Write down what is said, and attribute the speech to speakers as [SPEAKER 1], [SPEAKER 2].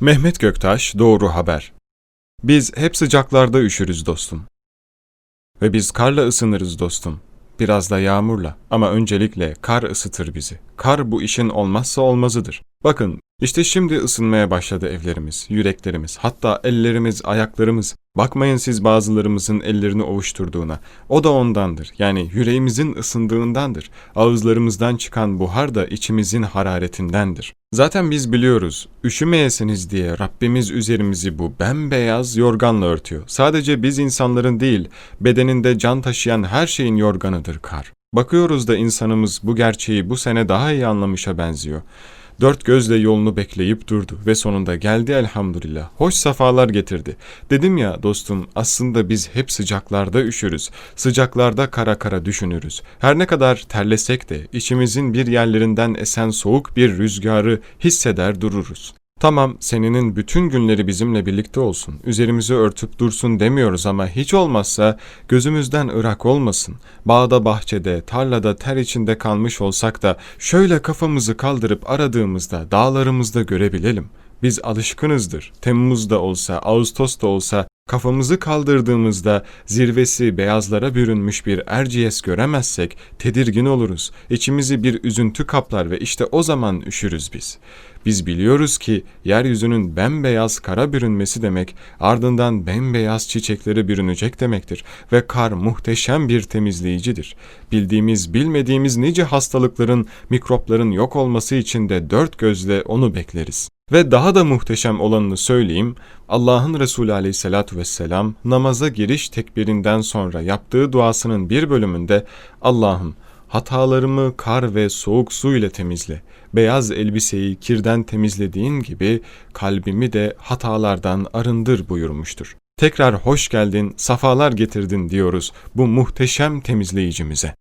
[SPEAKER 1] Mehmet Göktaş, Doğru Haber. Biz hep sıcaklarda üşürüz dostum. Ve biz karla ısınırız dostum. Biraz da yağmurla ama öncelikle kar ısıtır bizi. Kar bu işin olmazsa olmazıdır. Bakın işte şimdi ısınmaya başladı evlerimiz, yüreklerimiz, hatta ellerimiz, ayaklarımız. Bakmayın siz bazılarımızın ellerini ovuşturduğuna. O da ondandır. Yani yüreğimizin ısındığındandır. Ağızlarımızdan çıkan buhar da içimizin hararetindendir. Zaten biz biliyoruz, üşümeyesiniz diye Rabbimiz üzerimizi bu bembeyaz yorganla örtüyor. Sadece biz insanların değil, bedeninde can taşıyan her şeyin yorganıdır kar. Bakıyoruz da insanımız bu gerçeği bu sene daha iyi anlamışa benziyor. Dört gözle yolunu bekleyip durdu ve sonunda geldi elhamdülillah. Hoş safalar getirdi. Dedim ya dostum aslında biz hep sıcaklarda üşürüz. Sıcaklarda kara kara düşünürüz. Her ne kadar terlesek de içimizin bir yerlerinden esen soğuk bir rüzgarı hisseder dururuz. Tamam seninin bütün günleri bizimle birlikte olsun, üzerimizi örtüp dursun demiyoruz ama hiç olmazsa gözümüzden ırak olmasın. Bağda bahçede, tarlada ter içinde kalmış olsak da şöyle kafamızı kaldırıp aradığımızda dağlarımızda görebilelim. Biz alışkınızdır. Temmuz'da olsa, Ağustos'ta olsa kafamızı kaldırdığımızda zirvesi beyazlara bürünmüş bir Erciyes göremezsek tedirgin oluruz. İçimizi bir üzüntü kaplar ve işte o zaman üşürüz biz. Biz biliyoruz ki yeryüzünün bembeyaz kara bürünmesi demek ardından bembeyaz çiçekleri bürünecek demektir ve kar muhteşem bir temizleyicidir. Bildiğimiz bilmediğimiz nice hastalıkların mikropların yok olması için de dört gözle onu bekleriz. Ve daha da muhteşem olanını söyleyeyim, Allah'ın Resulü aleyhissalatu vesselam namaza giriş tekbirinden sonra yaptığı duasının bir bölümünde Allah'ım hatalarımı kar ve soğuk su ile temizle. Beyaz elbiseyi kirden temizlediğin gibi kalbimi de hatalardan arındır buyurmuştur. Tekrar hoş geldin, safalar getirdin diyoruz bu muhteşem temizleyicimize.